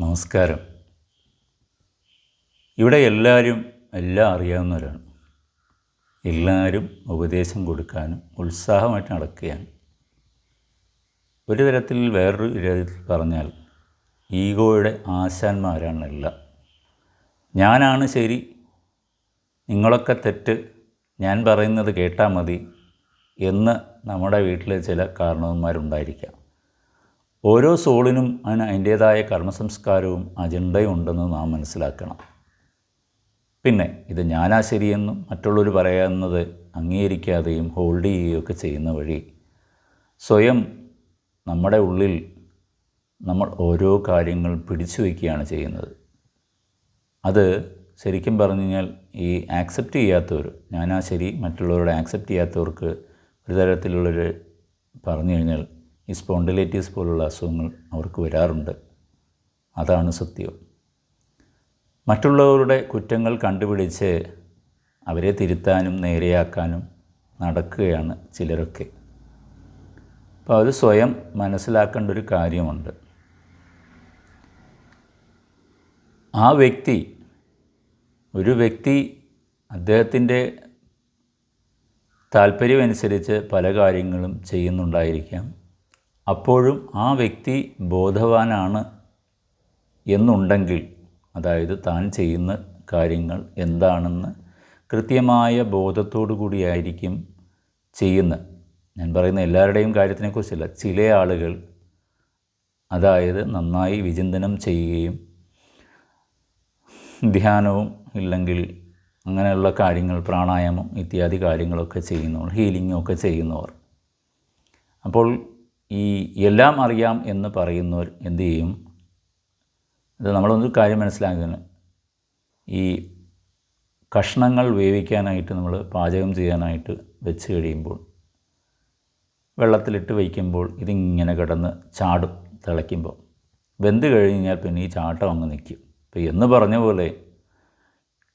നമസ്കാരം. ഇവിടെ എല്ലാവരും എല്ലാം അറിയാവുന്നവരാണ്. എല്ലാവരും ഉപദേശം കൊടുക്കാനും ഉത്സാഹമായിട്ട് നടക്കുകയാണ്. ഒരു തരത്തിൽ വേറൊരു രീതിയിൽ പറഞ്ഞാൽ ഈഗോയുടെ ആശാന്മാരാണ് എല്ലാം ഞാനാണ് ശരി നിങ്ങളൊക്കെ തെറ്റ് ഞാൻ പറയുന്നത് കേട്ടാൽ മതി എന്ന് നമ്മുടെ വീട്ടിലെ ചില കാരണവന്മാരുണ്ടായിരിക്കാം. ഓരോ സോളിനും അതിന് അതിന്റേതായ കർമ്മസംസ്കാരവും അജണ്ടയും ഉണ്ടെന്ന് നാം മനസ്സിലാക്കണം. പിന്നെ ഇത് ഞാനാ ശരിയെന്നും മറ്റുള്ളവർ പറയാവുന്നത് അംഗീകരിക്കാതെയും ഹോൾഡ് ചെയ്യുകയൊക്കെ ചെയ്യുന്ന വഴി സ്വയം നമ്മുടെ ഉള്ളിൽ നമ്മൾ ഓരോ കാര്യങ്ങൾ പിടിച്ചു വയ്ക്കുകയാണ് ചെയ്യുന്നത്. അത് ശരിക്കും പറഞ്ഞു കഴിഞ്ഞാൽ ഈ ആക്സെപ്റ്റ് ചെയ്യാത്തവർ ഞാനാ ശരി മറ്റുള്ളവരോട് ആക്സെപ്റ്റ് ചെയ്യാത്തവർക്ക് ഒരു തരത്തിലുള്ളൊരു പറഞ്ഞു കഴിഞ്ഞാൽ ഈ സ്പോണ്ടിലൈറ്റീസ് പോലുള്ള അസുഖങ്ങൾ അവർക്ക് വരാറുണ്ട്. അതാണ് സത്യം. മറ്റുള്ളവരുടെ കുറ്റങ്ങൾ കണ്ടുപിടിച്ച് അവരെ തിരുത്താനും നേരെയാക്കാനും നടക്കുകയാണ് ചിലരൊക്കെ. അപ്പോൾ അത് സ്വയം മനസ്സിലാക്കേണ്ട ഒരു കാര്യമുണ്ട്. ആ വ്യക്തി ഒരു വ്യക്തി അദ്ദേഹത്തിന്റെ താല്പര്യമനുസരിച്ച് പല കാര്യങ്ങളും ചെയ്യുന്നുണ്ടായിരിക്കാം. അപ്പോഴും ആ വ്യക്തി ബോധവാനാണ് എന്നുണ്ടെങ്കിൽ അതായത് താൻ ചെയ്യുന്ന കാര്യങ്ങൾ എന്താണെന്ന് കൃത്യമായ ബോധത്തോടു കൂടിയായിരിക്കും ചെയ്യുന്ന. ഞാൻ പറയുന്ന എല്ലാവരുടെയും കാര്യത്തിനെക്കുറിച്ചല്ല ചില ആളുകൾ അതായത് നന്നായി വിചിന്തനം ചെയ്യുകയും ധ്യാനവും ഇല്ലെങ്കിൽ അങ്ങനെയുള്ള കാര്യങ്ങൾ പ്രാണായാമം ഇത്യാദി കാര്യങ്ങളൊക്കെ ചെയ്യുന്നവർ ഹീലിംഗും ഒക്കെ ചെയ്യുന്നവർ. അപ്പോൾ ഈ എല്ലാം അറിയാം എന്ന് പറയുന്നവർ എന്തു ചെയ്യും? ഇത് നമ്മളൊന്നൊരു കാര്യം മനസ്സിലാക്കുന്നത് ഈ കഷ്ണങ്ങൾ വേവിക്കാനായിട്ട് നമ്മൾ പാചകം ചെയ്യാനായിട്ട് വെച്ച് കഴിയുമ്പോൾ വെള്ളത്തിലിട്ട് വയ്ക്കുമ്പോൾ ഇതിങ്ങനെ കിടന്ന് ചാടും തിളയ്ക്കുമ്പോൾ. വെന്ത് കഴിഞ്ഞാൽ പിന്നെ ഈ ചാട്ടം അങ്ങ് നിൽക്കും. ഇപ്പോൾ എന്ന് പറഞ്ഞ പോലെ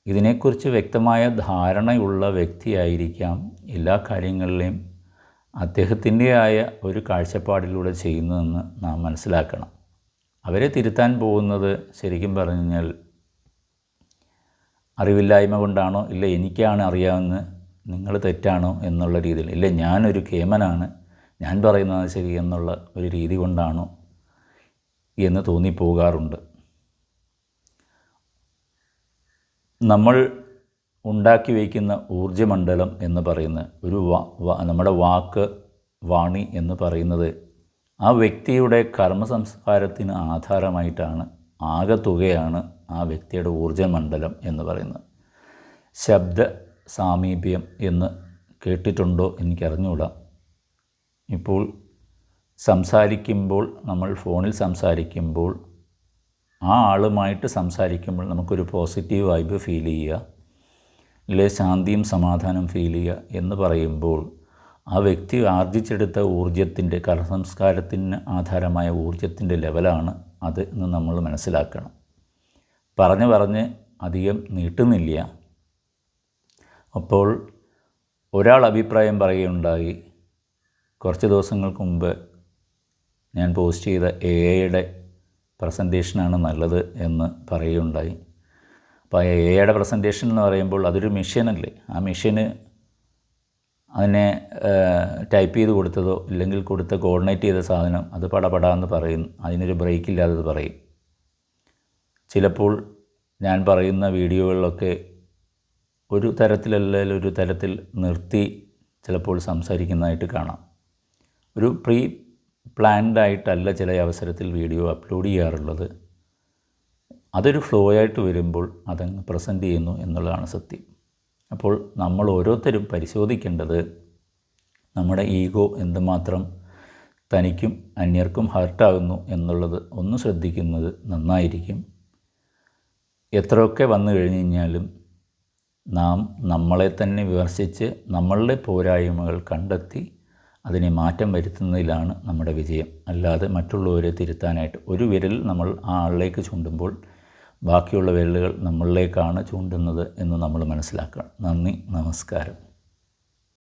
ഇതിനെക്കുറിച്ച് വ്യക്തമായ ധാരണയുള്ള വ്യക്തിയായിരിക്കാം എല്ലാ കാര്യങ്ങളിലെയും അദ്ദേഹത്തിന്റെയായ ഒരു കാഴ്ചപ്പാടിലൂടെ ചെയ്യുന്നതെന്ന് നാം മനസ്സിലാക്കണം. അവരെ തിരുത്താൻ പോകുന്നത് ശരിക്കും പറഞ്ഞു കഴിഞ്ഞാൽ അറിവില്ലായ്മ കൊണ്ടാണോ? ഇല്ല എനിക്കാണ് അറിയാവുന്ന നിങ്ങൾ തെറ്റാണോ എന്നുള്ള രീതിയിൽ. ഇല്ല ഞാനൊരു കേമനാണ്. ഞാൻ പറയുന്നത് ശരി എന്നുള്ള ഒരു രീതി കൊണ്ടാണോ എന്ന് തോന്നിപ്പോകാറുണ്ട്. നമ്മൾ ഉണ്ടാക്കി വയ്ക്കുന്ന ഊർജമണ്ഡലം എന്ന് പറയുന്ന ഒരു നമ്മുടെ വാക്ക് വാണി എന്ന് പറയുന്നത് ആ വ്യക്തിയുടെ കർമ്മ സംസ്കാരത്തിന് ആധാരമായിട്ടാണ് ആകെ തുകയാണ് ആ വ്യക്തിയുടെ ഊർജമണ്ഡലം എന്ന് പറയുന്നത്. ശബ്ദ സാമീപ്യം എന്ന് കേട്ടിട്ടുണ്ടോ എനിക്കറിഞ്ഞുകൂടാ ഇപ്പോൾ സംസാരിക്കുമ്പോൾ നമ്മൾ ഫോണിൽ സംസാരിക്കുമ്പോൾ ആ ആളുമായിട്ട് സംസാരിക്കുമ്പോൾ നമുക്കൊരു പോസിറ്റീവ് വൈബ് ഫീൽ ചെയ്യുക. അല്ലെ ശാന്തിയും സമാധാനം ഫീൽ ചെയ്യുക എന്ന് പറയുമ്പോൾ ആ വ്യക്തി ആർജിച്ചെടുത്ത ഊർജത്തിന്റെ കലസംസ്കാരത്തിന് ആധാരമായ ഊർജത്തിന്റെ ലെവലാണ് അത് എന്ന് നമ്മൾ മനസ്സിലാക്കണം. പറഞ്ഞ് പറഞ്ഞ് അധികം നീട്ടുന്നില്ല. അപ്പോൾ ഒരാൾ അഭിപ്രായം പറയുകയുണ്ടായി. കുറച്ച് ദിവസങ്ങൾക്ക് മുമ്പ് ഞാൻ പോസ്റ്റ് ചെയ്ത എ ഐയുടെ പ്രസന്റേഷനാണ് നല്ലത് എന്ന് പറയുകയുണ്ടായി. അപ്പോൾ എ ഐയുടെ പ്രസന്റേഷൻ എന്ന് പറയുമ്പോൾ അതൊരു മെഷീനല്ലേ ആ മെഷീന് അതിനെ ടൈപ്പ് ചെയ്ത് കൊടുത്തതോ ഇല്ലെങ്കിൽ കൊടുത്ത കോർഡിനേറ്റ് ചെയ്ത സാധനം അത് പടപടാന്ന് പറയും. അതിനൊരു ബ്രേക്ക് ഇല്ലാതെ പറയും. ചിലപ്പോൾ ഞാൻ പറയുന്ന വീഡിയോകളിലൊക്കെ ഒരു തരത്തിലല്ലെങ്കിൽ ഒരു തരത്തിൽ നിർത്തി ചിലപ്പോൾ സംസാരിക്കുന്നതായിട്ട് കാണാം. ഒരു പ്രീ പ്ലാൻഡായിട്ടല്ല ചില അവസരത്തിൽ വീഡിയോ അപ്ലോഡ് ചെയ്യാറുള്ളത്. അതൊരു ഫ്ലോ ആയിട്ട് വരുമ്പോൾ അതങ്ങ് പ്രസന്റ് ചെയ്യുന്നു എന്നുള്ളതാണ് സത്യം. അപ്പോൾ നമ്മൾ ഓരോരുത്തരും പരിശോധിക്കേണ്ടത് നമ്മുടെ ഈഗോ എന്തുമാത്രം തനിക്കും അന്യർക്കും ഹർട്ടാകുന്നു എന്നുള്ളത് ഒന്ന് ശ്രദ്ധിക്കുന്നത് നന്നായിരിക്കും. എത്രയൊക്കെ വന്നു കഴിഞ്ഞു കഴിഞ്ഞാലും നാം നമ്മളെ തന്നെ വിമർശിച്ച് നമ്മളുടെ പോരായ്മകൾ കണ്ടെത്തി അതിനെ മാറ്റം വരുത്തുന്നതിലാണ് നമ്മുടെ വിജയം. അല്ലാതെ മറ്റുള്ളവരെ തിരുത്താനായിട്ട് ഒരു വിരൽ നമ്മൾ ആ ആളിലേക്ക് ചൂണ്ടുമ്പോൾ ബാക്കിയുള്ള വിരലുകൾ നമ്മളിലേക്കാണ് ചൂണ്ടുന്നത് എന്ന് നമ്മൾ മനസ്സിലാക്കണം. നന്ദി നമസ്കാരം.